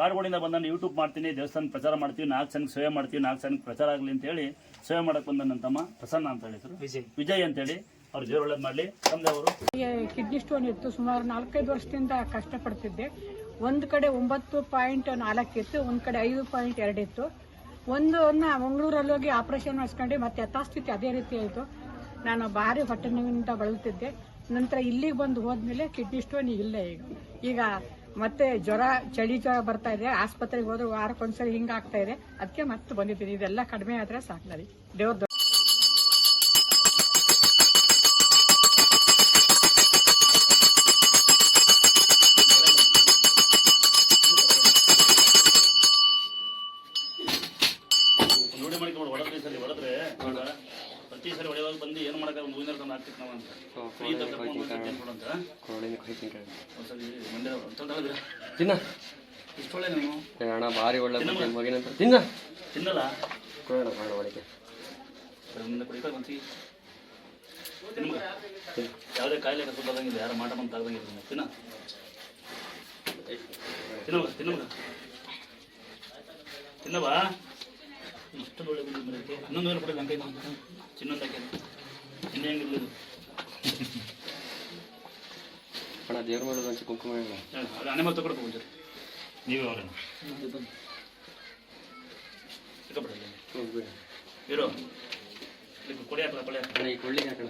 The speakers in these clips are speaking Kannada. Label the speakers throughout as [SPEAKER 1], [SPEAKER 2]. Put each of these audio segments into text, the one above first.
[SPEAKER 1] ನೋಡಿ ಬಂದ ನಾನು ಕಾಡುಗಳಿಂದ ಬಂದ ಯೂಟ್ಯೂಬ್ ಮಾಡ್ತೀನಿ ದೇವಸ್ಥಾನ ಪ್ರಚಾರ ಮಾಡ್ತೀವಿ ನಾಲ್ಕು ಜನಕ್ಕೆ ಸೇವೆ ಮಾಡ್ತೀವಿ ನಾಲ್ಕು ಜನಕ್ಕೆ ಪ್ರಚಾರ ಆಗಲಿ ಅಂತ ಹೇಳಿ ಸೇವೆ ಮಾಡಕ್ ಬಂದ ನನ್ನ ತಮ್ಮ ಪ್ರಸನ್ನ ಅಂತ ಹೇಳಿದ್ರು
[SPEAKER 2] ವಿಜಯ್.
[SPEAKER 1] ವಿಜಯ್ ಅಂತ ಹೇಳಿ ಅವ್ರು ದೇವ್ರು ಒಳ್ಳೇದು ಮಾಡಲಿ. ತಂದೆ ಅವರು
[SPEAKER 3] ಕಿಡ್ನಿ ಸ್ಟೋನ್ ಇತ್ತು ಸುಮಾರು ನಾಲ್ಕೈದು ವರ್ಷದಿಂದ ಕಷ್ಟಪಡ್ತಿದ್ದೆ. ಒಂದು ಕಡೆ ಒಂಬತ್ತು ಪಾಯಿಂಟ್ ನಾಲ್ಕು ಇತ್ತು ಒಂದು ಕಡೆ ಐದು ಪಾಯಿಂಟ್ ಎರಡು ಇತ್ತು. ಒಂದು ಮಂಗಳೂರಲ್ಲಿ ಹೋಗಿ ಆಪರೇಷನ್ ಮಾಡಿಸ್ಕೊಂಡು ಮತ್ತೆ ಯಥಾಸ್ಥಿತಿ ಅದೇ ರೀತಿ ಆಯಿತು. ನಾನು ಭಾರಿ ಹೊಟ್ಟೆ ನೋವಿನಿಂದ ಬಳಲ್ತಿದ್ದೆ. ನಂತರ ಇಲ್ಲಿಗೆ ಬಂದು ಹೋದ್ಮೇಲೆ ಕಿಡ್ನಿ ಸ್ಟೋನ್ ಇಲ್ಲ ಈಗ. ಈಗ ಮತ್ತೆ ಜ್ವರ, ಚಳಿ ಜ್ವರ ಬರ್ತಾ ಇದೆ. ಆಸ್ಪತ್ರೆಗೆ ಹೋದ್ರೆ ವಾರಕ್ಕೊಂದ್ಸರಿ ಹಿಂಗೆ ಆಗ್ತಾ ಇದೆ. ಅದಕ್ಕೆ ಮತ್ತೆ ಬಂದಿದ್ದೀನಿ. ಇದೆಲ್ಲ ಕಡಿಮೆ ಆದರೆ ಸಾಕು ನರಿ ದೇವ್ರ
[SPEAKER 1] ಹೊಡೆದ್ರೆ ಪ್ರತಿ ಸರಿ ಹೊಡೆಯುವಾಗ ಬಂದು ಏನು ಮಾಡಕ್ಕೆ ಒಂದು ಹೂವಿನ ತಂದು ಹಾಕ್ತಿತ್ತು ನಾವು ಅಂತ. ಫ್ರೀ ಇದ್ದಾಗ ಕರ್ಕೊಂಡು ಹೋಗ್ತೀನಿ ಕೊಡು ಅಂತ. ಒಂದ್ಸಲಿ ಮಂಡ್ಯ ಅಂತ
[SPEAKER 4] ತಿನ್ನ.
[SPEAKER 1] ಇಷ್ಟು ಒಳ್ಳೆ ನೀವು.
[SPEAKER 4] ಏ ಅಣ್ಣ ಭಾರಿ ಒಳ್ಳೆ ಮಗಿನಂತ ತಿನ್ನ.
[SPEAKER 1] ತಿನ್ನಲ್ಲ.
[SPEAKER 4] ಕೊಡೋಣ ಮಾಡೋಣ ಒಳಗೆ.
[SPEAKER 1] ಮುಂದೆ ಕುಡಿತಾ ಬಂತಿ ಯಾವುದೇ ಕಾಯಿಲೆ ಕಸದಂಗಿಲ್ಲ ಯಾರು ಮಾಟ ಬಂದು ತಾಗದಂಗಿಲ್ಲ ತಿನ್ನ. ತಿನ್ನವ ತಿನ್ನವ ತಿನ್ನವಾ ಇಷ್ಟು ಒಳ್ಳೆ ಬುದ್ಧಿ ಬರುತ್ತೆ ಇನ್ನೊಂದು ವೇಳೆ ಕೊಡಿ ನಂಗೆ ಚಿನ್ನೊಂದು ಹಾಕಿದ ಚಿನ್ನ ಹೆಂಗಿರ್ಲಿಲ್ಲ
[SPEAKER 4] ಅಣ್ಣ ದೇವ್ರ ಮಾಡೋದು ಒಂಚೂರು ಕುಂಕುಮ ಇಲ್ಲ
[SPEAKER 1] ಅದು ಮತ್ತೆ ನೀವೇ ಸಿಕ್ಕಬಿಡಲ್ಲ
[SPEAKER 4] ಹ್ಞೂ
[SPEAKER 1] ಇರೋ. ಇದಕ್ಕೆ ಕೊಡಿ ಹಾಕಲ್ಲ ಕೊಡಿ ಹಾಕಲ್ಲ
[SPEAKER 4] ಈ ಕೊಳ್ಳಿಗೆ
[SPEAKER 1] ಇತ್ತು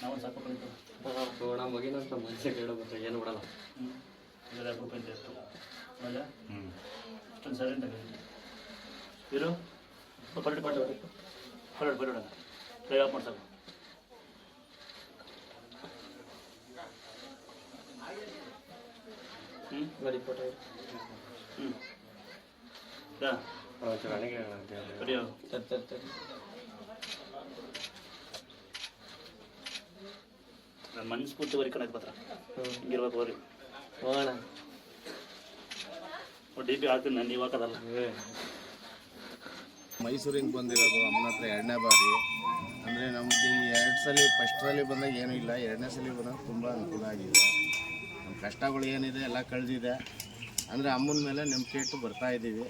[SPEAKER 1] ನಾವು ಸಾಕು
[SPEAKER 4] ಮಗಿನಂತ ಮನುಷ್ಯ ಕೇಳೋ ಏನು ಬಿಡಲ್ಲ.
[SPEAKER 1] ಹ್ಞೂ ಐದು ರೂಪಾಯಿ ಅಂತ ಇತ್ತು ಹೌದಾ ಹ್ಞೂ ಅಷ್ಟೊಂದು ಸೈಲೆಂಟ್ ಆಗಿದೆ ಇರು ಪರಡಿ ಪರಡಿ ಪರಡಿ ಪರಡಿ ಕೈ ಆಫ್ ಮಾಡ್ತಾರೆ ಹ್ಞೂ
[SPEAKER 4] ಬರೀ ಫೋಟೋ
[SPEAKER 1] ಹ್ಞೂ ಯಾ
[SPEAKER 4] ಒಂಚೂರು ಅಣೆಗೆ ಹೇಳೋಣ ದೇವ್ರು.
[SPEAKER 1] ಕಡಿಯೋ
[SPEAKER 4] ತರ್ ತರ್ ತರ್
[SPEAKER 1] ನನ್ನ ಮನಸ್ಫೂರ್ತಿ ವರಿ ಕಣಕ್ಕೆ ಬತ್ರ
[SPEAKER 4] ಹ್ಞೂ
[SPEAKER 1] ಹಿಂಗಿರ್ಬೇಕು ವರಿ
[SPEAKER 4] ಹ್ಞೂ ಅಣ್ಣ
[SPEAKER 1] ಡಿ ಪಿ ಹಾಕ್ತೀನಿ ನಾನು ನೀವು ಹಾಕೋದಲ್ಲ
[SPEAKER 5] ಮೈಸೂರಿಗೆ ಬಂದಿರೋದು ಅಮ್ಮನ ಹತ್ರ ಎರಡನೇ ಬಾರಿ. ಅಂದರೆ ನಮಗೆ ಎರಡು ಸಲ ಫಸ್ಟ್ ಸಲ ಬಂದಾಗ ಏನೂ ಇಲ್ಲ. ಎರಡನೇ ಸಲ ಬಂದಾಗ ತುಂಬ ಅನುಕೂಲ ಆಗಿದೆ. ನಮ್ಮ ಕಷ್ಟಗಳು ಏನಿದೆ ಎಲ್ಲ ಕಳೆದಿದೆ. ಅಂದರೆ ಅಮ್ಮನ ಮೇಲೆ ನಂಬಿಕೆ ಇಟ್ಟು ಬರ್ತಾ ಇದ್ದೀವಿ.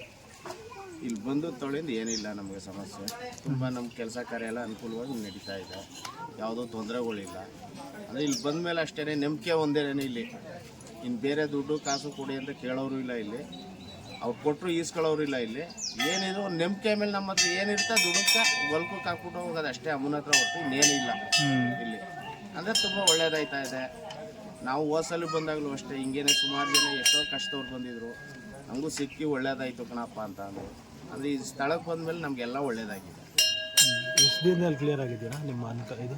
[SPEAKER 5] ಇಲ್ಲಿ ಬಂದು ತೊಳೆಯಿಂದ ಏನಿಲ್ಲ ನಮಗೆ ಸಮಸ್ಯೆ. ತುಂಬ ನಮ್ಮ ಕೆಲಸ ಕಾರ್ಯ ಎಲ್ಲ ಅನುಕೂಲವಾಗಿ ನಡೀತಾ ಇದೆ. ಯಾವುದೋ ತೊಂದರೆಗಳಿಲ್ಲ. ಅಂದರೆ ಇಲ್ಲಿ ಬಂದ ಮೇಲೆ ಅಷ್ಟೇ ನಂಬಿಕೆ ಒಂದೇನೇ ಇಲ್ಲಿ? ಇನ್ನು ಬೇರೆ ದುಡ್ಡು ಕಾಸು ಕೊಡಿ ಅಂತ ಕೇಳೋರು ಇಲ್ಲ ಇಲ್ಲಿ. ಅವ್ರು ಕೊಟ್ಟರು ಈಸ್ಕೊಳ್ಳೋರು ಇಲ್ಲ ಇಲ್ಲಿ. ಏನಿದ್ರು ನಂಬಿಕೆ ಮೇಲೆ ನಮ್ಮ ಹತ್ರ ಏನಿರ್ತ ದುಡುಕ ಹೊಲ್ಕಕ್ಕೆ ಹಾಕ್ಬಿಟ್ಟು ಹೋಗೋದು ಅಷ್ಟೇ ಅಮ್ಮನ ಹತ್ರ ಹೊರತು ಇನ್ನೇನಿಲ್ಲ ಇಲ್ಲಿ ಅಂದರೆ ತುಂಬ ಒಳ್ಳೇದಾಯ್ತಾ ಇದೆ. ನಾವು ಓಸಲು ಬಂದಾಗಲೂ ಅಷ್ಟೇ ಹಿಂಗೇನೆ ಸುಮಾರು ಜನ ಎಷ್ಟೋ ಕಷ್ಟದವ್ರು ಬಂದಿದ್ರು. ನಮಗೂ ಸಿಕ್ಕಿ ಒಳ್ಳೇದಾಯ್ತು ಕಣಪ್ಪ ಅಂತ ಅಂದರು. ಅಂದರೆ ಈ ಸ್ಥಳಕ್ಕೆ ಬಂದಮೇಲೆ ನಮಗೆಲ್ಲ ಒಳ್ಳೇದಾಗಿದೆ.
[SPEAKER 2] ಎಷ್ಟು ದಿನದಲ್ಲಿ ಕ್ಲಿಯರ್ ಆಗಿದ್ದೀರಾ ನಿಮ್ಮ ಅನ್ಕ ಇದು?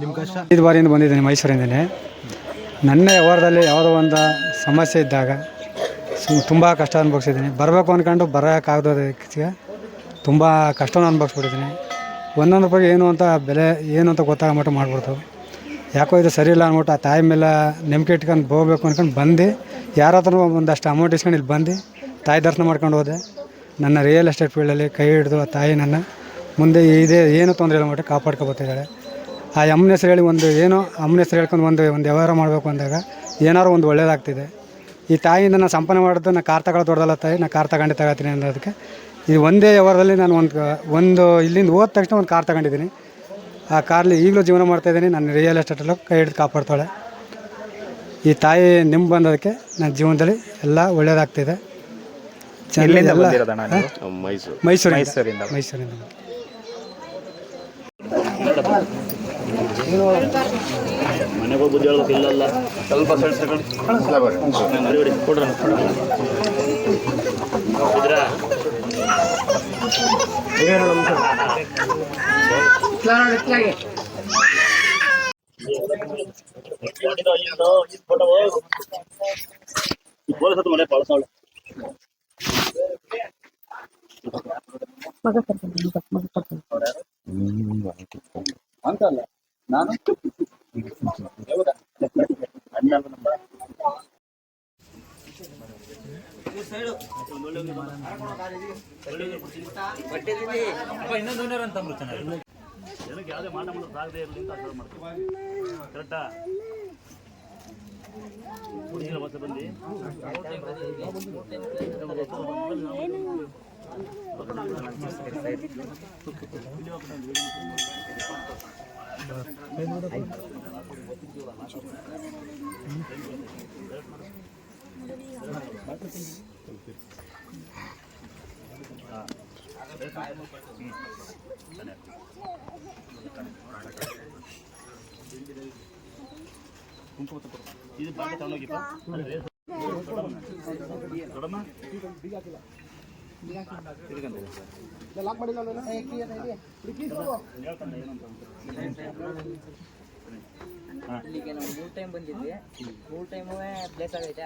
[SPEAKER 2] ನಿಮ್ಮ ಕಷ್ಟ?
[SPEAKER 6] ಐದು ಬಾರಿಯಿಂದ ಬಂದಿದ್ದೀನಿ ಮೈಸೂರಿಂದಲೇ ನನ್ನ ವ್ಯವಹಾರದಲ್ಲಿ ಯಾವುದೋ ಒಂದು ಸಮಸ್ಯೆ ಇದ್ದಾಗ ತುಂಬ ಕಷ್ಟ ಅನುಭವಿಸಿದ್ದೀನಿ. ಬರಬೇಕು ಅಂದ್ಕೊಂಡು ಬರೋಕ್ಕಾಗದಕ್ಕೆ ತುಂಬ ಕಷ್ಟನ ಅನುಭವಿಸ್ಬಿಟ್ಟಿದ್ದೀನಿ. ಒಂದೊಂದು ರೂಪಾಯಿ ಏನು ಅಂತ ಬೆಲೆ ಏನು ಅಂತ ಗೊತ್ತಾಗಮಟ್ಟ ಮಾಡಿಬಿಡ್ತು. ಯಾಕೋ ಇದು ಸರಿ ಇಲ್ಲ ಅಂದ್ಬಿಟ್ಟು ಆ ತಾಯಿ ಮೇಲೆ ನಂಬಿಕೆ ಇಟ್ಕೊಂಡು ಹೋಗ್ಬೇಕು ಅಂದ್ಕೊಂಡು ಬಂದು ಯಾರ ಹತ್ರ ಒಂದಷ್ಟು ಅಮೌಂಟ್ ಇಸ್ಕೊಂಡು ಇಲ್ಲಿ ಬಂದು ತಾಯಿ ದರ್ಶನ ಮಾಡ್ಕೊಂಡು ಹೋದೆ. ನನ್ನ ರಿಯಲ್ ಎಸ್ಟೇಟ್ ಫೀಲ್ಡಲ್ಲಿ ಕೈ ಹಿಡಿದು ಆ ತಾಯಿ ನನ್ನ ಮುಂದೆ ಇದೇ, ಏನು ತೊಂದರೆ ಇಲ್ಲ ಮಟ್ಟ ಕಾಪಾಡ್ಕೊಬತ್ತಿದ್ದಾಳೆ ಆ ಅಮ್ಮನ ಹೆಸರು ಹೇಳಿ ಒಂದು ಏನೋ ಅಮ್ಮನ ಹೆಸರು ಹೇಳ್ಕೊಂಡು ಒಂದು ಒಂದು ವ್ಯವಹಾರ ಮಾಡಬೇಕು ಅಂದಾಗ ಏನಾದ್ರು ಒಂದು ಒಳ್ಳೇದಾಗ್ತಿದೆ. ಈ ತಾಯಿಯಿಂದ ನಾನು ಸಂಪನ್ನ ಮಾಡೋದು ನಾನು ಕಾರ್ ತಗೊಳ್ಳೋ ದೊಡ್ಡದಲ್ಲ ತಾಯಿ ನಾನು ಕಾರ್ ತಗೊಂಡು ತಗೋತೀನಿ ಅನ್ನೋದಕ್ಕೆ. ಈ ಒಂದೇ ವ್ಯವಹಾರದಲ್ಲಿ ನಾನು ಒಂದು ಒಂದು ಇಲ್ಲಿಂದ ಹೋದ ತಕ್ಷಣ ಒಂದು ಕಾರ್ ತಗೊಂಡಿದ್ದೀನಿ. ಆ ಕಾರಲ್ಲಿ ಈಗಲೂ ಜೀವನ ಮಾಡ್ತಾಯಿದ್ದೀನಿ ನಾನು ರಿಯಲ್ ಎಸ್ಟೇಟಲ್ಲೂ ಕೈ ಹಿಡಿದು ಕಾಪಾಡ್ತಾಳೆ. ಈ ತಾಯಿ ನಿಮ್ಮ ಬಂದೋದಕ್ಕೆ ನನ್ನ ಜೀವನದಲ್ಲಿ ಎಲ್ಲ ಒಳ್ಳೇದಾಗ್ತಿದೆ.
[SPEAKER 5] ಮೈಸೂರು
[SPEAKER 6] ಮೈಸೂರಿಂದ. ಮೈಸೂರಿಂದ
[SPEAKER 1] ಮನೆಗೆ ಹೋಗಿ ಬುದ್ಧಿ ಹೇಳ್ಬೇಕು ಇಲ್ಲಲ್ಲ ಸ್ವಲ್ಪ ಸೈಡ್ ತಗೊಳ್ಳಿ ಮರಿಬೇಡಿ ಕೊಡ್ರ ಇದ್ರಾ ಪೊಲೀಸ್ ಮನೆ ಬಳಸೋಳು ಅಂತಲ್ಲ ನಾನು ಯಾವುದೇ ಮಾಟ ಮಾಡೋದು ಆಗದೆ ಇರಲಿ ಅಂತ ಆಶೀರ್ವಾದ ಮಾಡ್ತೀವಿ ಕರೆಕ್ಟಾ ಬಂದು ಇದು ಬಾಗಿ ತಗೊಂಡೋಗಿಪ್ಪ ದೊಡ್ಡಮ್ಮ
[SPEAKER 7] ಇಲ್ಲಿಗೆ ನಾವು ಟೈಮ್ ಬಂದಿದ್ವಿ ಟೈಮು ಪ್ಲೇಸ್ ಆಗೈತೆ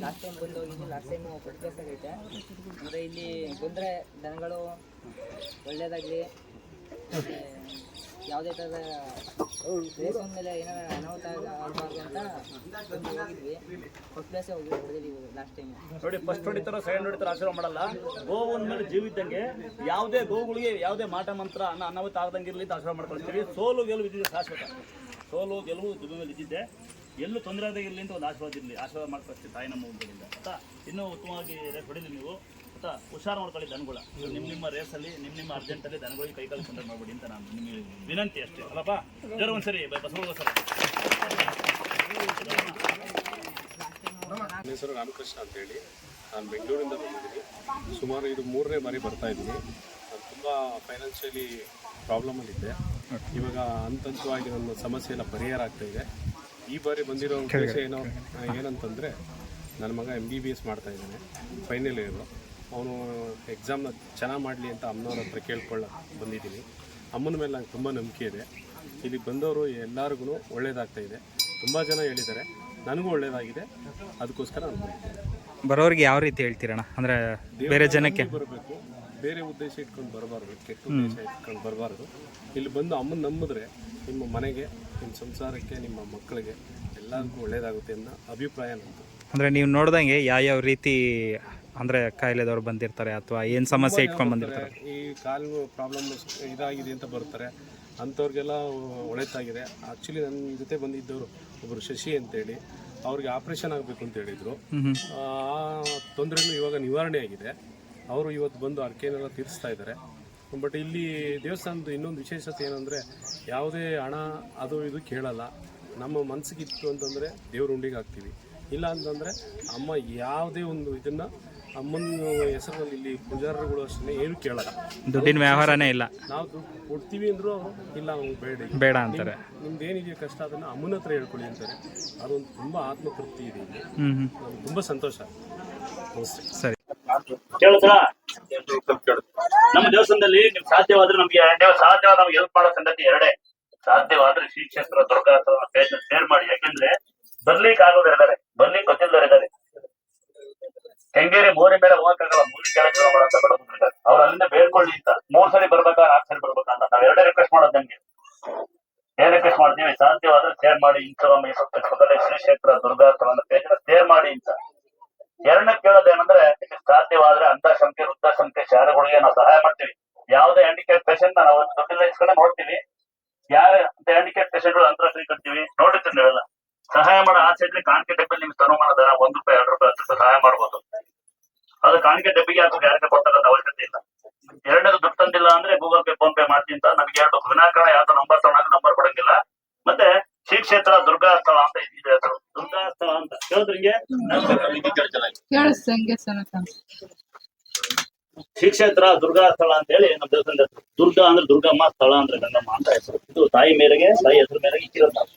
[SPEAKER 7] ಲಾಸ್ಟ್ ಟೈಮ್ ಬಂದು ಲಾಸ್ಟ್ ಟೈಮು ಪ್ಲೇಸ್ ಆಗೈತೆ ಇಲ್ಲಿ ಬಂದರೆ ದನಗಳು ಒಳ್ಳೆಯದಾಗಲಿ ಯಾವುದೇ ಥರದ ಪ್ಲೇಸ್ ಮೇಲೆ ಏನಾರ ಅನಾಹುತ ಆಗಬಾರ್ದು ಅಂತ ಹೋಗಿದ್ವಿ. ಫಸ್ಟ್ ಪ್ಲೇಸೇ ಹೋಗಿ ಲಾಸ್ಟ್ ಟೈಮ್
[SPEAKER 1] ನೋಡಿ ಫಸ್ಟ್ ಹೊಡಿತಾರೋ ಸೆಕೆಂಡ್ ಹೊಡಿತಾರೋ ಆಶೀರ್ವಾದ ಮಾಡಲ್ಲ. ಗೋವನ್ ಮೇಲೆ ಜೀವಿದ್ದಂಗೆ ಯಾವುದೇ ಗೋವುಗಳಿಗೆ ಯಾವುದೇ ಮಾಟ ಮಂತ್ರ, ಅನ್ನ ಅನಾಹುತ ಆಗದಂಗೆ ಇರಲಿ ಅಂತ ಮಾಡ್ಕೊಳ್ತೀವಿ. ಸೋಲು, ಗೆಲುವು ಇದ್ದಿದ್ದು ಶಾಶ್ವತ. ಸೋಲು, ಗೆಲುವು ದುಬೆ ಮೇಲೆ ಇದ್ದಿದ್ದೆ. ಎಲ್ಲೂ ತೊಂದರೆ ಆಗದೆ ಅಂತ ಒಂದು ಆಶೀರ್ವಾದ ಇರಲಿ. ಆಶೀರ್ವಾದ ಮಾಡ್ಕೊಳ್ತೀವಿ ತಾಯಿ ನಮ್ಮ ಆಯ್ತಾ? ಇನ್ನೂ ಉತ್ತಮವಾಗಿ ಹೊಡಿಲಿ ನೀವು. ಆಯ್ತಾ ಹುಷಾರು ಮಾಡ್ಕೊಳ್ಳಿ ದನಗಳ. ನಿಮ್ಮ ನಿಮ್ಮ ರೇಸಲ್ಲಿ ನಿಮ್ಮ ನಿಮ್ಮ ಅರ್ಜೆಂಟಲ್ಲಿ ದನಗಳಿಗೆ ಕೈ ಕಾಲು ತೊಂದರೆ ಮಾಡಬೇಡಿ ಅಂತ ನಾನು ನಿಮಗೆ ವಿನಂತಿ ಅಷ್ಟೇ ಅಲ್ಲಪ್ಪ? ಜರ ಒಂದ್ಸರಿ ಬಸವಣ್ಣ ಸರ್.
[SPEAKER 8] ನನ್ನ ಹೆಸರು ರಾಮಕೃಷ್ಣ ಅಂತೇಳಿ. ನಾನು ಬೆಂಗಳೂರಿಂದ ಬಂದಿದ್ದೀನಿ. ಸುಮಾರು ಇದು ಮೂರನೇ ಬಾರಿ ಬರ್ತಾ ಇದ್ದೀನಿ. ನಾನು ತುಂಬ ಫೈನಾನ್ಷಿಯಲಿ ಪ್ರಾಬ್ಲಮಲ್ಲಿದ್ದೆ ಇವಾಗ ಹಂತ ಹಂತವಾಗಿ ನನ್ನ ಸಮಸ್ಯೆ ಎಲ್ಲ ಪರಿಹಾರ ಆಗ್ತಾ ಇದೆ. ಈ ಬಾರಿ ಬಂದಿರೋ ಉದ್ದೇಶ ಏನೋ ಏನಂತಂದರೆ ನನ್ನ ಮಗ ಎಂ ಬಿ ಬಿ ಎಸ್ ಮಾಡ್ತಾ ಇದ್ದಾನೆ ಫೈನಲ್ ಇಯರು ಅವನು ಎಕ್ಸಾಮ್ನ ಚೆನ್ನಾಗಿ ಮಾಡಲಿ ಅಂತ ಅಮ್ಮನವ್ರ ಹತ್ರ ಕೇಳ್ಕೊಳ್ಳ ಬಂದಿದ್ದೀನಿ. ಅಮ್ಮನ ಮೇಲೆ ನಂಗೆ ತುಂಬ ನಂಬಿಕೆ ಇದೆ. ಇಲ್ಲಿ ಬಂದವರು ಎಲ್ಲರಿಗೂ ಒಳ್ಳೇದಾಗ್ತಾ ಇದೆ. ತುಂಬ ಜನ ಹೇಳಿದ್ದಾರೆ. ನನಗೂ ಒಳ್ಳೇದಾಗಿದೆ. ಅದಕ್ಕೋಸ್ಕರ ನಾನು
[SPEAKER 9] ಬರೋರಿಗೆ ಯಾವ ರೀತಿ ಹೇಳ್ತೀರಣ್ಣ? ಅಂದರೆ ಬೇರೆ ಜನಕ್ಕೆ?
[SPEAKER 8] ಬರಬೇಕು. ಬೇರೆ ಉದ್ದೇಶ ಇಟ್ಕೊಂಡು ಬರಬಾರ್ದು. ಕೆಟ್ಟ ಉದ್ದೇಶ ಇಟ್ಕೊಂಡು ಬರಬಾರ್ದು. ಇಲ್ಲಿ ಬಂದು ಅಮ್ಮನ ನಂಬಿದ್ರೆ ನಿಮ್ಮ ಮನೆಗೆ ನಿಮ್ಮ ಸಂಸಾರಕ್ಕೆ ನಿಮ್ಮ ಮಕ್ಕಳಿಗೆ ಎಲ್ಲರಿಗೂ ಒಳ್ಳೇದಾಗುತ್ತೆ ಅನ್ನೋ ಅಭಿಪ್ರಾಯ ನಂದು.
[SPEAKER 9] ಅಂದರೆ ನೀವು ನೋಡ್ದಂಗೆ ಯಾವ್ಯಾವ ರೀತಿ ಅಂದರೆ ಕಾಯಿಲೆದವ್ರು ಬಂದಿರ್ತಾರೆ ಅಥವಾ ಏನು ಸಮಸ್ಯೆ ಇಟ್ಕೊಂಡು ಬಂದಿರ್ತಾರೆ?
[SPEAKER 8] ಈ ಕಾಲು ಪ್ರಾಬ್ಲಮ್ ಇದಾಗಿದೆ ಅಂತ ಬರ್ತಾರೆ ಅಂಥವ್ರಿಗೆಲ್ಲ ಒಳೆತಾಗಿದೆ ಆ್ಯಕ್ಚುಲಿ ನನ್ನ ಜೊತೆ ಬಂದಿದ್ದವರು ಒಬ್ಬರು ಶಶಿ ಅಂತೇಳಿ. ಅವ್ರಿಗೆ ಆಪ್ರೇಷನ್ ಆಗಬೇಕು ಅಂತ ಹೇಳಿದರು. ಆ ತೊಂದರೆನೂ ಇವಾಗ ನಿವಾರಣೆ ಆಗಿದೆ. ಅವರು ಇವತ್ತು ಬಂದು ಅರ್ಕೆನೆಲ್ಲ ತೀರಿಸ್ತಾ ಇದ್ದಾರೆ. ಬಟ್ ಇಲ್ಲಿ ದೇವಸ್ಥಾನದ ಇನ್ನೊಂದು ವಿಶೇಷತೆ ಏನಂದರೆ ಯಾವುದೇ ಹಣ ಅದು ಇದು ಕೇಳಲ್ಲ. ನಮ್ಮ ಮನಸ್ಸಿಗಿತ್ತು ಅಂತಂದರೆ ದೇವ್ರ ಉಂಡಿಗೆ ಹಾಕ್ತೀವಿ. ಇಲ್ಲ ಅಂತಂದರೆ ಅಮ್ಮ ಯಾವುದೇ ಒಂದು ಇದನ್ನು ಅಮ್ಮನ ಹೆಸರಿನಲ್ಲಿ ಇಲ್ಲಿ ಪೂಜಾರರುಗಳು ಅಷ್ಟೇ ಏನು ಕೇಳಲ್ಲ.
[SPEAKER 9] ದುಡ್ಡಿನ ವ್ಯವಹಾರನೇ ಇಲ್ಲ.
[SPEAKER 8] ನಾವು ದುಡ್ಡು ಕೊಡ್ತೀವಿ ಅಂದರೂ ಇಲ್ಲ ಅವ್ನು ಬೇಡ
[SPEAKER 9] ಬೇಡ ಅಂತಾರೆ.
[SPEAKER 8] ನಿಮ್ದು ಏನಿದೆ ಕಷ್ಟ ಅದನ್ನ ಅಮ್ಮನ ಹತ್ರ ಹೇಳ್ಕೊಳ್ಳಿ ಅಂತಾರೆ. ಅದೊಂದು ತುಂಬ ಆತ್ಮತೃಪ್ತಿ ಇದೆ ಇಲ್ಲಿ.
[SPEAKER 9] ಹ್ಞೂ
[SPEAKER 8] ನಮ್ಗೆ ತುಂಬ ಸಂತೋಷ. ನಮಸ್ತೆ.
[SPEAKER 9] ಸರಿ.
[SPEAKER 1] ಕೇಳಿದ್ರಾ ನಮ್ಮ ದೇವಸ್ಥಾನದಲ್ಲಿ ನೀವು ಸಾಧ್ಯವಾದ್ರೆ ನಮ್ಗೆ ಎರಡೇ ಸಾಧ್ಯವಾದ ನಮ್ಗೆ ಹೆಲ್ಪ್ ಮಾಡೋ ಸಂಗತಿ ಎರಡೇ. ಸಾಧ್ಯವಾದ್ರೆ ಶ್ರೀ ಕ್ಷೇತ್ರ ದುರ್ಗಾ ಶೇರ್ ಮಾಡಿ. ಯಾಕಂದ್ರೆ ಬರ್ಲಿಕ್ಕೆ ಆಗೋರು ಇದ್ದಾರೆ. ಬರ್ಲಿಕ್ಕೆ ಗೊತ್ತಿಲ್ಲದವ್ರು ಇದ್ದಾರೆ. ಕೆಂಗೇರಿ ಮೋರಿ ಮೇಲೆ ಹೋಗಕ್ಕಾಗಲ್ಲ ಮೂರಿ ಕೆಳಗೆ ಅಂತ ಅವ್ರು ಅಲ್ಲಿಂದ ಬೇಡ್ಕೊಳ್ಳಿ ಅಂತ ಮೂರ್ ಸರಿ ಬರ್ಬೇಕಾ ನಾಲ್ಕು ಸರಿ ಬರ್ಬೇಕಂತ ಅಂತ ನಾವ್ ಎರಡೇ ರಿಕ್ವೆಸ್ಟ್ ಮಾಡೋದು ನಮ್ಗೆ. ಏನ್ ರಿಕ್ವೆಸ್ಟ್ ಮಾಡ್ತೀವಿ. ಸಾಧ್ಯವಾದ್ರೆ ಶೇರ್ ಮಾಡಿ Instagram Facebook Shri Kshetra Durga page ಕೊಡಂಗಿಲ್ಲ ಮತ್ತೆ ಶ್ರೀ ಕ್ಷೇತ್ರ ದುರ್ಗಾ ಸ್ಥಳ ಅಂತ ಇದೆ ದುರ್ಗಾ ಸ್ಥಳ ಅಂತ ಕೇಳಿದ್ರಿಂಗೆ ಶ್ರೀ ಕ್ಷೇತ್ರ ದುರ್ಗಾ ಸ್ಥಳ ಅಂತ ಹೇಳಿ ನಮ್ಮ ದೇವಸ್ಥಾನದ ಹೆಸರು. ದುರ್ಗಾ ಅಂದ್ರೆ ದುರ್ಗಮ್ಮ ಸ್ಥಳ ಅಂದ್ರೆ ಗಂಗಮ್ಮ ಅಂತ ಹೆಸರು. ಇದು ತಾಯಿ ಮೇರೆಗೆ ತಾಯಿ ಹೆಸರು ಮೇರೆಗೆ ಇಕ್ಕಿರೋದು ನಾವು.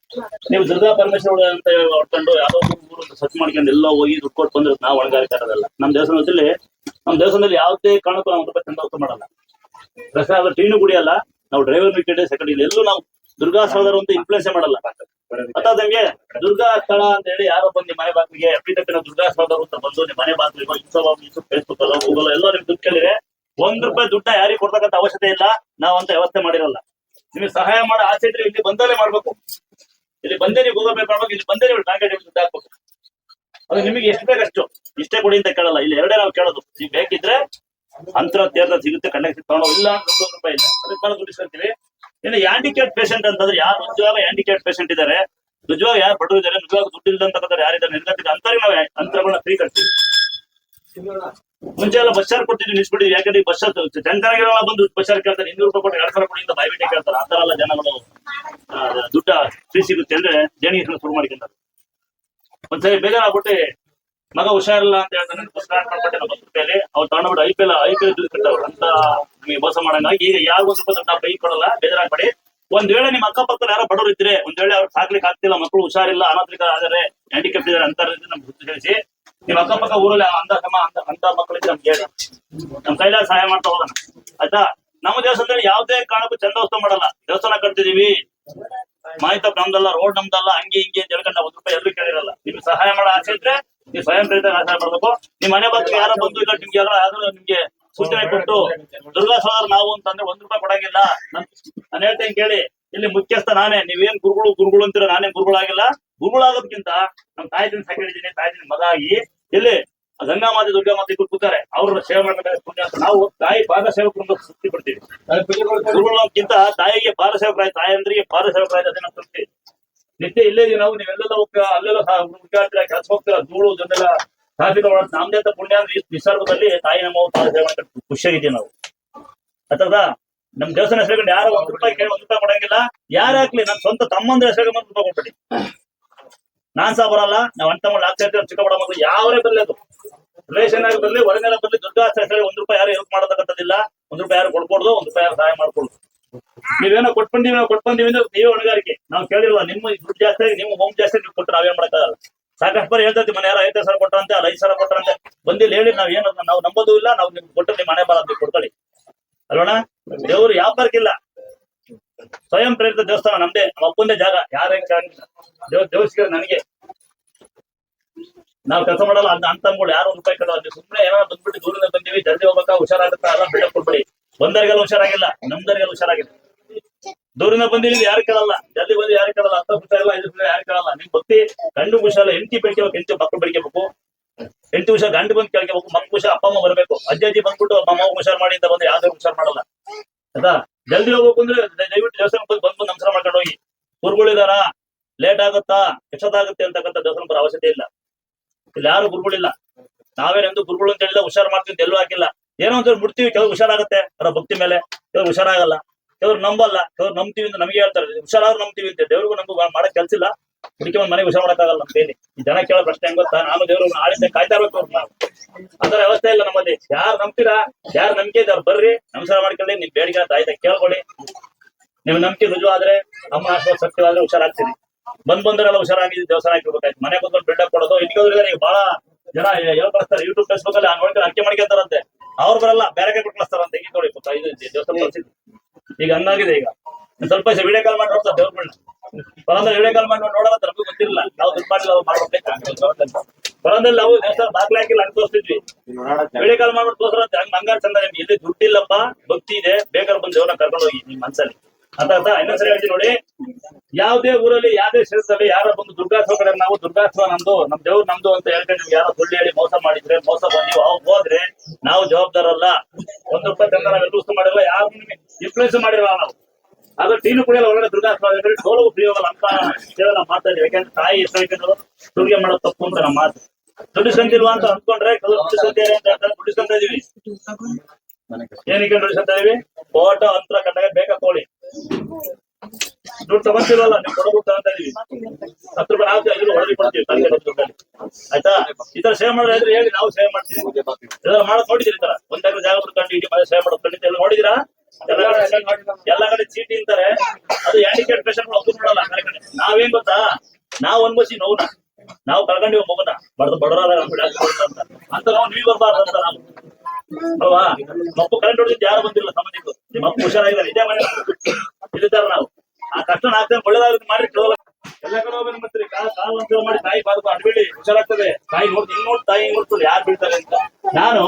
[SPEAKER 1] ದುರ್ಗಾ ಪರಮೇಶ್ವರ ಅಂತ ಹೊಡ್ಕೊಂಡು ಯಾವ್ದೋ ಊರು ಸರ್ಚ್ ಮಾಡ್ಕೊಂಡು ಎಲ್ಲ ಹೋಗಿ ದುಡ್ಡು ಕೊಟ್ಟು ಬಂದ್ರೆ ನಾವು ಒಳಗಾರಿಕೆ ಇರೋದಲ್ಲ ನಮ್ಮ ದೇವಸ್ಥಾನದಲ್ಲಿ ನಮ್ಮ ದೇವಸ್ಥಾನದಲ್ಲಿ ಯಾವುದೇ ಕಾರಣಕ್ಕೂ ನಾವು ರೂಪಾಯಿ ಚಂದ ಮಾಡಲ್ಲ. ಪ್ರಸಾದ ಆದ್ರೆ ಟೀನು ಕುಡಿಯಲ್ಲ ನಾವು ಡ್ರೈವರ್ ವಿಕೆಟ್ ಸೆಕೆಂಡ್ ಇಲ್ಲಿ ಎಲ್ಲೂ ನಾವು ದುರ್ಗಾ ಸ್ಥಳದವರು ಒಂದು ಇನ್ಫ್ಲೂಯೆನ್ಸ್ ಮಾಡಲ್ಲ. ನಮ್ಗೆ ದುರ್ಗಾ ಸ್ಥಳ ಅಂತ ಹೇಳಿ ಯಾರೋ ಬಂದು ಮನೆ ಬಾಗಿಲಿಗೆ ತಪ್ಪಿನ ದುರ್ಗಾ ಸ್ಥಳದವರು ಅಂತ ಬಂದು ನಿಮ್ಮ ಮನೆ ಬಾಗಿಲಿಗೆ ಇನ್ಸ್ಟಾಗ್ರಾಮ್ ಫೇಸ್ಬುಕ್ ಅಲ್ಲ ಗೂಗಲ್ ಎಲ್ಲ ನಿಮ್ಗೆ ದುಡ್ಡು ಕೇಳಿದ್ರೆ ಒಂದ್ ರೂಪಾಯಿ ದುಡ್ಡ ಯಾರಿಗೆ ಕೊಡ್ತಕ್ಕಂತ ಅವಶ್ಯತೆ ಇಲ್ಲ. ನಾವು ಅಂತ ವ್ಯವಸ್ಥೆ ಮಾಡಿರಲ್ಲ. ನಿಮಗೆ ಸಹಾಯ ಮಾಡೋ ಆಸೆ ಇದ್ರೆ ಇಲ್ಲಿ ಬಂದಲೇ ಮಾಡ್ಬೇಕು. ಇಲ್ಲಿ ಬಂದೇ ನೀವು ಗೂಗಲ್ ಪೇ ಮಾಡ್ಬೇಕು. ಇಲ್ಲಿ ಬಂದೇ ನೀವು ಬ್ಯಾಂಕ್ ದುಡ್ಡು ಹಾಕ್ಬೇಕು. ಅದು ನಿಮಗೆ ಎಷ್ಟು ಬೇಕಷ್ಟು? ಇಷ್ಟೇ ಕೊಡಿ ಅಂತ ಕೇಳಲ್ಲ. ಇಲ್ಲಿ ಎರಡೇ ನಾವು ಕೇಳೋದು. ನೀವು ಬೇಕಿದ್ರೆ ಅಂತರ ತೀರ್ಥ ಸಿಗುತ್ತೆ ಕಂಡಕ್ಟ್ ತಗೊಂಡು ಇಲ್ಲ ಅಂತ ರೂಪಾಯಿ ಇಲ್ಲ. ಅದಕ್ಕೆ ದುಡ್ಡು ಇನ್ನು ಹ್ಯಾಂಡಿಕ್ಯಾಪ್ ಪೇಷಂಟ್ ಅಂತಂದ್ರೆ ಯಾರು? ನಿಜವಾಗ ಹ್ಯಾಂಡಿಕ್ಯಾಪ್ ಪೇಷಂಟ್ ಇದಾರೆ. ನಿಜವಾಗ ಯಾರು ಬಡವರು ಇದಾರೆ ನಿಜವಾಗ ದುಡ್ಡು ಇಲ್ಲದಂತಕ್ಕಂಥ ಯಾರಿದ್ದಾರೆ ನಿರ್ಗತಿಗೆ ಅಂತರಿಗೆ ನಾವು ಅಂತರಗಳನ್ನ ಫ್ರೀ ಕಟ್ತೀವಿ. ಮುಂಚೆ ಎಲ್ಲ ಬಸ್ ಚಾರ್ಜ್ ಕೊಡ್ತಿದ್ವಿ, ನಿಲ್ಸ್ಬಿಟ್ಟಿದ್ವಿ. ಯಾಕಂದ್ರೆ ಬಸ್ ಜನಜನಗೆಲ್ಲ ಬಂದು ಬಸ್ ಕೇಳ್ತಾರೆ, ಇನ್ನೂರು ರೂಪಾಯಿ ಕೊಟ್ಟು ಎರಡು ಸಾವಿರ ಕೊಡಿ ಅಂತ ಬಾಯ್ಬಿಟ್ಟೆ ಕೇಳ್ತಾರೆ. ಆ ಎಲ್ಲ ಜನಗಳು ದುಡ್ಡ ಫ್ರೀ ಸಿಗುತ್ತೆ ಅಂದ್ರೆ ದೇಣಿಗೆ ಶುರು ಮಾಡ್ಕೊಂತಾರೆ. ಒಂದ್ಸರಿ ಬೇಜಾರಾಗ್ಬಿಟ್ಟು ಮಗ ಹುಷಾರಿಲ್ಲ ಅಂತ ಹೇಳ್ತಾನೆ ಬಸ್ ಮಾಡ್ಬಿಟ್ಟೆ ನಮ್ಮ ಮೇಲೆ ಅವ್ರು ತಗೊಂಡ್ಬಿಟ್ಟು I P L I P L ದುಡ್ಡು ಅಂತ ನಿಮಗೆ ಮೋಸ ಮಾಡಂಗ ಈಗ ರೂಪಾಯಿ ದುಡ್ಡು ನಾವು ಬೈಕ್ ಕೊಡಲ್ಲ, ಬೇಜಾರಾಗ್ಬೇಡಿ. ಒಂದ್ ವೇಳೆ ನಿಮ್ಮ ಅಕ್ಕಪಕ್ಕದಲ್ಲಿ ಯಾರೋ ಬಡವರು ಇದ್ರೆ, ಒಂದ್ ವೇಳೆ ಅವ್ರು ಸಾಕ್ಲಿಕ್ಕೆ ಆಗ್ತಿಲ್ಲ ಮಕ್ಕಳು ಹುಷಾರಿಲ್ಲ, ಅನಾಥರಿಕ ಆದರೆ ಹ್ಯಾಂಡಿಕ್ಯಾಪ್ ಇದಾರೆ ಅಂತ ನಮ್ಗೆ ಗುರ್ತು ತಿಳಿಸಿ. ನಿಮ್ಮ ಅಕ್ಕಪಕ್ಕ ಊರಲ್ಲಿ ಅಂತ ಸಮ ಅಂತ ಅಂತ ಮಕ್ಕಳಿದ್ರೆ ನಮ್ಗೆ ಹೇಳಿ. ನಮ್ ಕೈಲಾಸ ಸಹಾಯ ಮಾಡ್ತಾ ಹೋಗೋಣ. ಆಯ್ತಾ? ನಮ್ಮ ದೇವಸ್ಥಾನದಲ್ಲಿ ಯಾವುದೇ ಕಾರಣಕ್ಕೂ ಚಂದೋತ್ಸವ ಮಾಡಲ್ಲ. ದೇವಸ್ಥಾನ ಕಟ್ತಿದೀವಿ. ಮಾಹಿತಿ ನಮ್ದಲ್ಲ ರೋಡ್ ನಮ್ದಲ್ಲ, ಹಂಗೆ ಹಿಂಗೆ ಅಂತ ಹೇಳ್ಕೊಂಡು ಒಂದ್ ರೂಪಾಯಿ ಎಲ್ಲರೂ ಕೇಳಿರಲ್ಲ. ನಿಮ್ಗೆ ಸಹಾಯ ಮಾಡೋ ಆಸೆ ಇದ್ರೆ ಸ್ವಯಂ ಪ್ರೇರಿತ ಸಹಾಯ ಮಾಡ್ಬೇಕು. ನಿಮ್ ಮನೆ ಬಂದು ಯಾರ ಬಂದು ಇಲ್ಲ, ನಿಮ್ಗೆ ಯಾರೋ ಯಾರು ನಿಮ್ಗೆ ಸೂಚನೆ ಕೊಟ್ಟು, ದುರ್ಗಾ ಸೋದರ ನಾವು ಅಂತಂದ್ರೆ ಒಂದ್ ರೂಪಾಯಿ ಕೊಡಂಗಿಲ್ಲ. ನನ್- ಹೇಳ್ತೇನೆ ಕೇಳಿ, ಇಲ್ಲಿ ಮುಖ್ಯಸ್ಥ ನಾನೇ, ನೀವೇನ್ ಗುರುಗಳು ಗುರುಗಳು ಅಂತೀರ, ನಾನೇ ಗುರುಗಳಾಗಿಲ್ಲ. ಗುರುಗಳಾಗೋದಕ್ಕಿಂತ ನಮ್ ತಾಯಿ ದಿನ ಸಾಕಿದ್ದೀನಿ ತಾಯಿ ಮಗ ಆಗಿ, ಇಲ್ಲಿ ಗಂಗಾ ಮಾತೆ, ದುರ್ಗಾ ಮಾತೆ ಇಬ್ರು ಕೂತಾರೆ ಅವ್ರ ಸೇವೆ ಮಾಡ್ಬೇಕಾದ್ರೆ ಪುಣ್ಯ ಅಂತ ನಾವು ತಾಯಿ ಪಾದ ಸೇವಕರು ಅಂತ ಪಡ್ತೀವಿ. ಗುರುಗಳಕ್ಕಿಂತ ತಾಯಿಗೆ ಪಾದ ಸೇವಕರಾಯ್ತು ತಾಯಂದ್ರಿಗೆ ಪಾದ ಸೇವಕರಾಯ್ತು ಅದನ್ನ ತೃಪ್ತಿ. ನಿತ್ಯ ಇಲ್ಲೇ ನಾವು ನೀವೆಲ್ಲ ಹೋಗ್ತೀರಾ? ಅಲ್ಲೆಲ್ಲ ಹುಡುಕಾಡ್ತೀರಾ ಕೆಲಸ ಹೋಗ್ತೀರಾ? ಧೂಳು, ಜೊತೆಲ್ಲ ಟ್ರಾಫಿಕ್ ನಮ್ದೇ ಅಂತ ಪುಣ್ಯ ಅಂದ್ರೆ ನಿಸರ್ಗದಲ್ಲಿ ತಾಯಿ ನಮ್ಮ ಖುಷಿಯಾಗಿದ್ದೀವಿ ನಾವು. ಅಥವಾ ನಮ್ ದೇವಸ್ಥಾನ ಹೆಸರುಕೊಂಡು ಯಾರು ಒಂದ್ ರೂಪಾಯಿ ಕೇಳಿ ಒಂದ್ ರೂಪಾಯಿ ಕೊಡಂಗಿಲ್ಲ. ಯಾರಾಗ್ಲಿ ನನ್ ಸ್ವಂತ ತಮ್ಮಂದ್ರ ಹೆಸರಿಗೆ ಒಂದ್ ರೂಪಾಯಿ ಕೊಟ್ಟಿ ನಾನ್ ಸಹ ಬರಲ್ಲ. ನಾವ್ ಅಂತ ತಮ್ಮ ಆಗ್ತಾ ಇರ್ತೀವಿ ಚಿಕ್ಕ ಮಕ್ಕಳು ಯಾವರೇ ಬರ್ಲಿ ಅದು. ರಿಲೇಷನ್ ಆಗಿ ಬರ್ಲಿ, ಹೊರಗಡೆ ಬರಲಿ, ದುಡ್ಡು ಹೆಸರಿಗೆ ಒಂದ್ ರೂಪಾಯಿ ಯಾರು ಹೆಲ್ಪ್ ಮಾಡೋದಕ್ಕಂತದಿಲ್ಲ ಒಂದ್ ರೂಪಾಯಿ ಯಾರು ಕೊಡ್ಬಾರ್ದು, ಒಂದ್ ರೂಪಾಯಿ ಯಾರು ಸಹಾಯ ಮಾಡ್ಕೊಡ್ದು ನೀವೇನೋ ಕೊಟ್ಬಂದೀವಿ ನಾವು ಕೊಟ್ಬಂದೀವಿ ಅಂದ್ರೆ ನೀವೇ ಹೊಣೆಗಾರಿಕೆ. ನಾವು ಕೇಳಿಲ್ಲ ನಿಮ್ಮ ದುಡ್ಡು ಜಾಸ್ತಿ ಆಗಿ ನಿಮ್ಮ ಹೋಮ್ ಜಾಸ್ತಿ ನೀವು ಕೊಟ್ಟರೆ ನಾವೇನ್ ಮಾಡಕ್ಕಾಗಲ್ಲ. ಸಾಕಷ್ಟು ಬಾರಿ ಹೇಳ್ತೈತಿ ಮನೆ ಯಾರು ಐದು ಸಾವಿರ ಕೊಟ್ಟರಂತೆ ಅಲ್ಲ ಐದು ಸಾವಿರ ಕೊಟ್ಟರಂತೆ ಬಂದಿಲ್ಲ, ಹೇಳಿ, ನಾವ್ ಏನು, ನಾವು ನಂಬೋದು ಇಲ್ಲ, ನಾವು ನಿಮ್ಗೆ ಕೊಟ್ಟು ನಿಮ್ಮ ಮನೆ ಬಾಲ ಅಂತ ಕೊಡ್ಕೊಳ್ಳಿ. ಅಲ್ವಣ ದೇವ್ರು ವ್ಯಾಪಾರಕ್ಕಿಲ್ಲ ಸ್ವಯಂ ಪ್ರೇರಿತ ದೇವಸ್ಥಾನ ನಮ್ದೇ, ನಮ್ಮ ಅಪ್ಪಂದೇ ಜಾಗ. ಯಾರ ದೇವ್ ದೇವಸ್ಥಾನ ನನಗೆ. ನಾವು ಕೆಲಸ ಮಾಡಲ್ಲ ಅಂತ ಅಂತಂಗಳು ಯಾರು ರೂಪಾಯಿ ಕೊಡಲ್ಲ. ನೀವು ಸುಮ್ಮನೆ ಏನಾರ ಬಂದ್ಬಿಟ್ಟು ದೂರದಿಂದ ಬಂದಿವಿ, ಜಲ್ದಿ ಹೋಗ್ಬೇಕಾ, ಹುಷಾರಾಗುತ್ತಾ, ಎಲ್ಲ ಬಿಡ ಕೊಡ್ಬೇಡಿ. ಬಂದರಿಗೆಲ್ಲ ಹುಷಾರಾಗಿಲ್ಲ, ನಮ್ದರಿಗೆಲ್ಲ ಹುಷಾರಾಗಿಲ್ಲ. ದೂರಿಂದ ಬಂದಿದ್ದೀವಿ ಯಾರು ಕೇಳಲ್ಲ? ಜಲ್ದಿ ಬಂದು ಯಾರು ಕೇಳಲ್ಲ? ಹತ್ತ ಹುಷಾರಿಲ್ಲ ಇಲ್ಲ ಹುಷಾರಿಲ್ಲ ಯಾರು ಕೇಳಲ್ಲ? ನಿಮ್ ಭಕ್ತಿ ಗಂಡು ಹುಷಾರಲ್ಲ ಹೆಂಡತಿ ಬೆಳಿಬೇಕು ಹೆಂಡತಿ ಮಕ್ಕಳು ಬೆಳಿಬೇಕು ಎಂಟು ಹುಷಾರ, ಗಂಡು ಬಂದು ಕೇಳ್ಕೋಬೇಕು ಮಕ್ಕಳು ಹುಷಾರ, ಅಪ್ಪ ಅಮ್ಮ ಬರಬೇಕು. ಅಜ್ಜ, ಅಜ್ಜಿ ಬಂದ್ಬಿಟ್ಟು ಅಮ್ಮ ಅಮ್ಮ ಹುಷಾರ್ ಮಾಡಿ ಅಂತ ಬಂದು ಯಾವ್ದು ಹುಷಾರ್ ಮಾಡಲ್ಲ. ಆಯ್ತಾ? ಜಲ್ದಿ ಹೋಗ್ಬೇಕು ಅಂದ್ರೆ ದಯವಿಟ್ಟು ದೇವಸ್ಥಾನ ಬಂದು ಬಂದು ನಮಸ್ಕಾರ ಮಾಡ್ಕೊಂಡು ಹೋಗಿ. ಗುರುಗಳಿದಾರ ಲೇಟ್ ಆಗುತ್ತಾ? ಆಗುತ್ತೆ ಅಂತಕ್ಕಂಥ ದೇವಸ್ಥಾನ ಬರೋ ಅವಶ್ಯಕತೆ ಇಲ್ಲ. ಇಲ್ಲಿ ಯಾರು ಗುರುಗಳಿಲ್ಲ. ನಾವೇನೆಂದು ಗುರುಗಳು ಅಂತ ಹೇಳಿಲ್ಲ ಹುಷಾರ್ ಮಾಡ್ತೀವಿ ಎಲ್ಲೂ ಹಾಕಿಲ್ಲ. ಏನೋ ಒಂದ್ ಬಿಡ್ತೀವಿ, ಕೆಲವ್ರು ಹುಷಾರಾಗುತ್ತೆ, ಅವರ ಭಕ್ತಿ ಮೇಲೆ, ಕೆಲವ್ರು ಹುಷಾರಾಗಲ್ಲ, ಕೆಲವ್ರು ನಂಬಲ್ಲ, ಕೆಲವ್ರು ನಂಬ್ತೀವಿ ಅಂತ ನಮಗೆ ಹೇಳ್ತಾರೆ, ಹುಷಾರಾದ್ರು ನಂಬ್ತೀವಿ ಅಂತ ದೇವ್ರಿಗೂ ನಮಗೂ ಮಾಡಕ್ ಕೆಲ್ಸ ಇಲ್ಲ. ಹುಡುಕಿ ಒಂದ್ ಮನೆಗೆ ಹುಷಾರ್ ಮಾಡಕ್ಕಾಗಲ್ಲ ನಮ್ಮ ಈ ಜನ ಕೇಳೋ ಪ್ರಶ್ನೆ ಹೆಂಗ್ ಗೊತ್ತಾ? ನಾನು ದೇವ್ರು ಆಳಿಂದ ಕಾಯ್ತಾ ಇರ್ಬೇಕು ನಾವು ಅದರ ವ್ಯವಸ್ಥೆ ಇಲ್ಲ ನಮ್ಮಲ್ಲಿ. ಯಾರು ನಂಬ್ತೀರಾ? ಯಾರು ನಂಬಿಕೆ ಇದ್ದಾರೆ? ಬರ್ರಿ, ನಮಸ್ಕಾರ ಮಾಡ್ಕೊಳ್ಳಿ ನಿಮ್ ಬೇಡಿಕೆ ತಾಯ್ತ ಕೇಳ್ಕೊಳ್ಳಿ. ನೀವು ನಂಬಿಕೆ ರುಜು ಆದ್ರೆ ಅಮ್ಮ ಆಶೀರ್ವಾದ ಸತ್ಯವಾದ್ರೆ ಹುಷಾರಾಗ್ತೀನಿ. ಬಂದ್ ಬಂದ್ರೆಲ್ಲ ಹುಷಾರಾಗಿ ದೇವಸ್ಥಾನ ಹಾಕಿರ್ಬೇಕಾಯ್ತು. ಮನೆ ಬಂದು ಬಿಲ್ಡಪ್ ಕೊಡೋದು ಇನ್ನೊಂದ್ರೆ ನೀವು ಬಹಳ ಜನ ಹೇಳ್ಬರ್ತಾರೆ ಯೂಟ್ಯೂಬ್ ಫೇಸ್ಬುಕ್ ಅಲ್ಲಿ ನೋಡ್ಕೊಂಡು ಅರ್ಕೆ ಮಾಡ್ಕೊಂತಾರಂತೆ. ಅವ್ರು ಬರಲ್ಲ, ಬೇರೆ ಕೈ ಅಂತ ತೆಗಿ ನೋಡಿ ಇದು ದೇವಸ್ಥಾನ ಕಳ್ಸಿದ್ರು ಈಗ ಹಂಗಾಗಿದೆ ಈಗ. ಸ್ವಲ್ಪ ವಿಡಿಯೋ ಕಾಲ್ ಮಾಡಿ ನೋಡ್ತಾರೆ ದೇವ್ರಗಳನ್ನ ಬರೋದ್ರೆ ವಿಡಿಯೋ ಕಾಲ್ ಮಾಡಿ ಅಂತ ನಮಗೂ ಗೊತ್ತಿರಲಿಲ್ಲ. ನಾವು ದುಡ್ಡು ಮಾಡಿಲ್ಲ, ಅವ್ರು ಬರೋದ್ರಲ್ಲಿ ನಾವು ದೇವಸ್ಥಾನ ದಾಖಲೆ ಹಾಕಿಲ್ಲ, ಹಂಗೆ ತೋರಿಸ್ತಿದ್ವಿ. ವಿಡಿಯೋ ಕಾಲ್ ಮಾಡ್ಬಿಟ್ಟು ತೋರ್ಸ್ರಂತೆ ಹಂಗ ಹಂಗಾರ ಚಂದ ನಿಮ್ಗೆ ಇಲ್ಲಿ ದುಡ್ಡಿಲ್ಲಪ್ಪ, ಭಕ್ತಿ ಇದೆ ಬೇಕಾದ್ರೆ ಬಂದು ದೇವ್ರನ್ನ ಕರ್ಕೊಂಡು ಹೋಗಿ ನಿಮ್ ಮನ್ಸಲ್ಲಿ. ಅರ್ಥ. ಆಯ್ತಾ ಇನ್ನೊಂದ್ಸರಿ ಹೇಳ್ತೀನಿ ನೋಡಿ. ಯಾವುದೇ ಊರಲ್ಲಿ, ಯಾವ್ದೇ ಕ್ಷೇತ್ರದಲ್ಲಿ ಯಾರೋ ಬಂದು ದುರ್ಗಾಸ್ವ ಕಡೆ ನಾವು ದುರ್ಗಾತ್ವ ನಮ್ದು ನಮ್ ದೇವ್ರು ನಮ್ದು ಅಂತ ಹೇಳ್ಕೊಂಡು ನೀವು ಯಾರೋ ಸುಳ್ಳು ಹೇಳಿ ಮೋಸ ಮಾಡಿದ್ರೆ, ಮೋಸ ಬಂದು ಅವಾಗ ಹೋದ್ರೆ ನಾವು ಜವಾಬ್ದಾರಲ್ಲ. ಒಂದ್ ರೂಪಾಯಿ ತಂದ ಎಲ್ಲೂ ಮಾಡಿರಲ್ಲ, ಯಾರು ಇನ್ಫ್ಲೂಯೆನ್ಸ್ ಮಾಡಿರಲ್ಲ ನಾವು. ಅದು ಟೀನು ಕುಡಿಯಲ್ಲ ಒಳಗಡೆ ಅಂದ್ರೆ ಸೋಲು ಉಪಯೋಗ ಅಂತ ಕೇವಲ ನಾವು ಮಾತಾ ಇದೀವಿ ಯಾಕಂದ್ರೆ ತಾಯಿ ಹೆಸರು ದುರ್ಗೆ ಮಾಡೋದು ತಪ್ಪು ಅಂತ ನಮ್ಮ ಮಾತು. ದುಡ್ಡಿಸ್ಕೊಂತಿಲ್ವಾ ಅಂತ ಅನ್ಕೊಂಡ್ರೆ ಕೆಲವು ದುಡ್ಡಿಸ್ಕೊಂತಾರೆ ಅಂತ ಹೇಳ್ತಾರೆ. ಸಂತ ಇದೀವಿ. ಏನಕ್ಕೆ ದುಡ್ಡಿಸ್ಕೊಂತ ಇದೀವಿ? ಫೋಟೋ ಅಂತರ ಕಂಡಾಗ ಬೇಕಾ ಕೋಳಿ? ದುಡ್ಡು ಇರಲ್ಲ, ನೀವು ಕೊಡಬೇಕು ತಗೊಂತ ಇದೀವಿ ಹತ್ತು ರೂಪಾಯಿ ಐದು ಹೊಡೆದಿ ಕೊಡ್ತೀವಿ ಆಯ್ತಾ? ಈ ತರ ಸೇವ್ ಮಾಡಿದ್ರೆ ಹೇಳಿ, ನಾವು ಸೇವ್ ಮಾಡ್ತೀವಿ. ಎಲ್ಲ ಮಾಡೋದ್ ನೋಡಿದಿರಿ ತರ. ಒಂದ್ ಜಾಗ ಬಿಟ್ಕೊಂಡು ಇಡೀ ಮನೆ ಸೇವ್ ಮಾಡೋದು ಖಂಡಿತ. ಎಲ್ಲ ನೋಡಿದಿರಾ ಎಲ್ಲ ಕಡೆ ಚೀಟಿ ಅಂತಾರೆ. ಅದು ಹ್ಯಾಂಡಿಕ್ಯಾಪ್ ಪೇಷಂಟ್ ಒಬ್ಬರು ನೋಡಲ್ಲ ಕಡೆ. ನಾವೇನ್ ಗೊತ್ತಾ? ನಾವ್ ಅನ್ಭವಿಸಿ ನೋವುನ. ನಾವು ಕಳ್ಕೊಂಡಿವ ಮಗುನ. ಬಡದ ಬಡವರಾದ ಅಂತ. ನಾವು ನೀವ್ ಬರ್ಬಾರ್ದು ಅಂತ ನಾವು. ಅಲ್ವಾ? ಮಪ್ಪು ಕರೆಂಟ್ ಹೊಡೆದಿದ್ದು ಯಾರು ಬಂದಿಲ್ಲ, ಸಂಬಂಧಿಕರು. ನಿಮ್ಮ ಅಪ್ಪ ಹುಷಾರಾಗಿದ್ದಾರೆ. ಇದೇ ಮನೆ. ಇಲ್ಲಿದ್ದಾರೆ ನಾವು. ಕಷ್ಟ ಆಗ್ತದೆ, ಒಳ್ಳೆದಾಗುತ್ತೆ ಮಾಡಿ ಎಲ್ಲ ಕಡೆ ಹೋಗಿ ಮತ್ತೆ ಕಾಲ್ ಕಾಲ್ ಮಾಡಿ, ತಾಯಿ ಬಾರ್ದು ಅಡ್ಬೇಡಿ ಹುಷಾರಾಗ್ತದೆ. ತಾಯಿ ನೋಡ್ತು ಹಿಂಗ್ ನೋಡ್, ತಾಯಿ ನೋಡ್ತು ಯಾರು ಬೀಳ್ತಾರೆ ಅಂತ. ನಾನು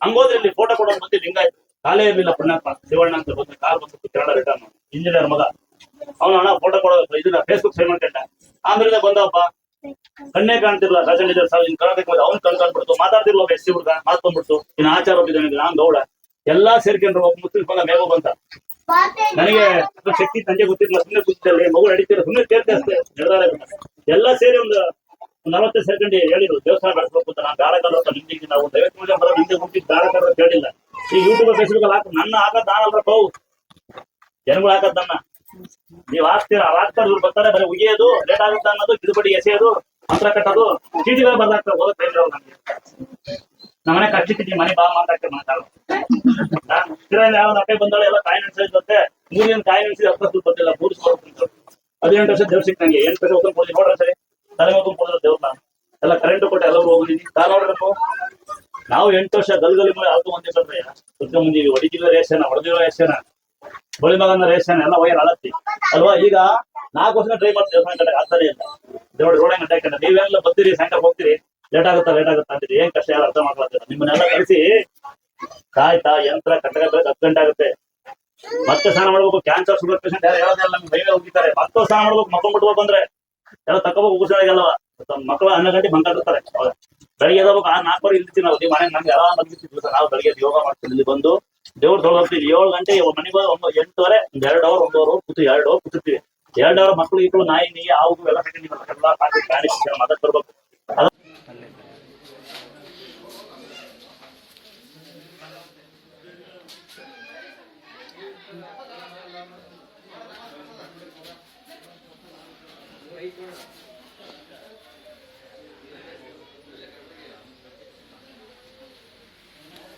[SPEAKER 1] ಹಂಗೋದ್ರೆ ಇಲ್ಲಿ ಫೋಟೋ ಕೊಡೋದು ಮತ್ತೆ ಹಿಂಗಾಯ್ತು ಕಾಲೇ ಇರ್ಲಿಲ್ಲ ಪುಣ್ಯಪ್ಪ ಶಿವಣ್ಣ ಅಂತ ಬಂದು ಕಾಲ್ ಬಂದು ಕನ್ನಡ ರಿಟರ್ನ್ ಇಂಜಿನಿಯರ್ ಮಗ. ಅವನು ಅಣ್ಣ ಫೋಟೋ ಕೊಡೋದು ಇದನ್ನ ಫೇಸ್ಬುಕ್ ಸೈನ್ ಮಾಡ್ಕೊಂಡ. ಆಮೇಲೆ ಬಂದಪ್ಪ ಕಣ್ಣೇ ಕಾಣ್ತಿರ್ಲ ರಾಜನ್ ಇದ್ದಾರೆ ಸಾವಿರ ಕರ್ನಾಟಕ ಅವ್ನು ಕಣ್ ಕಾಣ್ಬಿಡ್ತು ಮಾತಾಡ್ತಿರ್ಲ ಎಸ್ ಹುಡುಗ, ಮಾತು ಇನ್ನು ಆಚಾರ ಒಬ್ಬಿದ್ದಾನೆ ನಾನ್ ಗೌಡ. ಎಲ್ಲಾ ಸೇರ್ಕೊಂಡ್ರು, ಒಬ್ಬ ಮುಸ್ಲಿಂ ಬಂದ ಮೇವ ಬಂತ ನನಗೆ ಶಕ್ತಿ ತಂದೆ ಗೊತ್ತಿಲ್ಲ ಸುಮ್ಮನೆ ಗೊತ್ತಿಲ್ಲ ಮಗು ನಡೀತಿಲ್ಲ ಸುಮ್ಮನೆ ಸೇರ್ತೆ ಅಷ್ಟೇ. ಎಲ್ಲ ಸೇರಿ ಒಂದು ನಲವತ್ತೈದು ಸೆಕೆಂಡ್ ಹೇಳಿದ್ರು, ದೇವಸ್ಥಾನ ಬೆಳೆಸ್ಬೇಕು ಅಂತ. ನಾನು ಬೇಡ ಕಲ್ಲ ನಿಮ್ಗೆ ನಾವು ದಯವಿಟ್ಟು ಪೂಜೆ ಹಿಂದೆ ಹುಟ್ಟಿ ಕಲ್ಲ ಅಂತ ಹೇಳಿಲ್ಲ. ಈ ಯೂಟ್ಯೂಬ್ ಫೇಸ್ಬುಕ್ ಹಾಕಿ, ನನ್ನ ಹಾಕದ್ ನಾನಲ್ರ ಬೌ ಜನಗಳು ಹಾಕದ್ ನನ್ನ ನೀವ್ ಹಾಕ್ತೀರಾ? ಹಾಕ್ತಾರೆ ಇವ್ರು ಬರ್ತಾರೆ, ಬರೀ ಉಗಿಯೋದು ಲೇಟ್ ಆಗುತ್ತೆ ಅನ್ನೋದು ಗಿಡಬಡಿ ಎಸೆಯೋದು, ಮಂತ್ರ ಕಟ್ಟೋದು, ಚೀಟಿಗಳು ಬರ್ದಾಕ್ತಾರೆ ಹೋಗೋ ಟೈಮ್ ನನಗೆ ನಮ್ಮನೆ ಕಷ್ಟ ಮನೆ ಬಾ ಮಾತಾಡ್ತಾರೆ ಮಾತಾಡ. ಇದರಲ್ಲಿ ಯಾವ ಅಪ್ಪೆ ಬಂದಾಳೆ, ಎಲ್ಲ ಕಾಯಿ ನೆನ್ಸಿದಂತೆ ಮೂರಿನ ಕಾಯಿ ನೆನ್ಸಿ ಹತ್ತು ಹತ್ತು ಬಂದಿಲ್ಲ ಮೂರು ಸಾವಿರ ಹದಿನೆಂಟು ವರ್ಷ ದೇವ್ ಸಿಕ್ಕಂಗೆ ಎಂಟು ವರ್ಷ ಕೊಡಿ ಕೊಡ್ತೀನಿ ನೋಡ್ರಿ ಸರಿ ತಲೆ ಹೋಗ್ಕೊಂಡು ಕೊಡಿದ್ರೆ ದೇವ್ರ ಎಲ್ಲ ಕರೆಂಟ್ ಕೊಟ್ಟು, ಎಲ್ಲರೂ ಹೋಗಿದ್ದೀನಿ ತಾನು ನೋಡ್ಬೇಕು. ನಾವು ಎಂಟು ವರ್ಷ ಗಲ್ಗಲಿ ಮೇಲೆ ಆಲ್ತು ಮಂದಿ ಬಂದ್ರೆ ಕುತ್ಕೊಂಡ್ ಮಂದಿ ಹೊಡಿಗಿಲ್ಲ ರೇಷನ್ ಹೊಡೆದಿರೋ ರೇಷನ್ ಬಳಿ ಮಗನ ರೇಷನ್ ಎಲ್ಲ ವೈರ್ ಅಳತ್ತಿ. ಅಲ್ವಾ? ಈಗ ನಾಲ್ಕು ವರ್ಷ ಟ್ರೈ ಮಾಡ್ತೀವಿ. ದೇವಸ್ಥಾನ ಕಡೆ ಆಗ್ತಾನೆ ಇಲ್ಲ. ದೇವ್ರ ರೋಡ್ ಹಾಕೊಂಡ ನೀವೆಲ್ಲ ಬರ್ತೀರಿ ಸಾಯಂಕಾಲ ಹೋಗ್ತೀರಿ. ಲೇಟ್ ಆಗುತ್ತಾ ಲೇಟ್ ಆಗುತ್ತಾ ಅಂತೀರಿ ಏನ್ ಕಷ್ಟ, ಯಾರು ಅರ್ಥ ಮಾಡ್ಕೊಳ್ತೀರ ನಿಮ್ಮನ್ನೆಲ್ಲ ಕಳಿಸಿ ಕಾಯ್ತಾ ಯಂತ್ರ ಕಟ್ಟಬೇಕು ಹತ್ತು ಗಂಟೆ ಆಗುತ್ತೆ. ಮತ್ತೆ ಸ್ನಾನ ಮಾಡ್ಬೇಕು ಕ್ಯಾನ್ಸರ್ ಶುಗರ್ ಪೇಷಂಟ್ ಯಾರು ಹೇಳೋದಿಲ್ಲ ನಮ್ಗೆ ಬೈವೇ ಹೋಗಿದ್ದಾರೆ ಮತ್ತೆ ಸ್ನಾನ ಮಾಡ್ಬೇಕು, ಮಕ್ಕಳು ಮುಟ್ಬೇಕು ಅಂದ್ರೆ ಎಲ್ಲ ತಗೋಬೇಕು ಉಗುಸಾಗಲ್ಲವ ಮಕ್ಕಳು ಹನ್ನೊಂದು ಗಂಟೆ ಬಂದಿರ್ತಾರೆ ಬೆಳಿಗ್ಗೆ ಎದಬೇಕು ಆ ನಾಲ್ಕುವರೆ ಇರ್ತೀವಿ ನಾವು. ಈ ಮನೆಗೆ ನಮ್ಗೆ ಎಲ್ಲ ಬಂದಿರ್ತೀವಿ ಸರ್ ನಾವು ಬೆಳಿಗ್ಗೆ ಯೋಗ ಮಾಡ್ತೀವಿ. ಇಲ್ಲಿ ಬಂದು ದೇವ್ರ ಹೋಗ್ತೀವಿ. ಏಳು ಗಂಟೆ ಮನೆಗೆ ಒಂಬತ್ತು ಎಂಟುವರೆ, ಒಂದ್ ಎರಡು ಅವರ್ ಒಂದು ಅವರ್ ಕೂತು ಎರಡು ಅವರ್ ಕೂತಿರ್ತೀವಿ. ಎರಡು ಅವರ್ ಮಕ್ಕಳು ಇಟ್ಟು ನಾಯಿ ನೀ ಆವು ಎಲ್ಲ ಹಾಕೊಂಡಿಲ್ಲ ಎಲ್ಲ ಹಾಕಿ ಗಾಡಿ ಮದಕ್ ತರ್ಬೇಕು ಅದು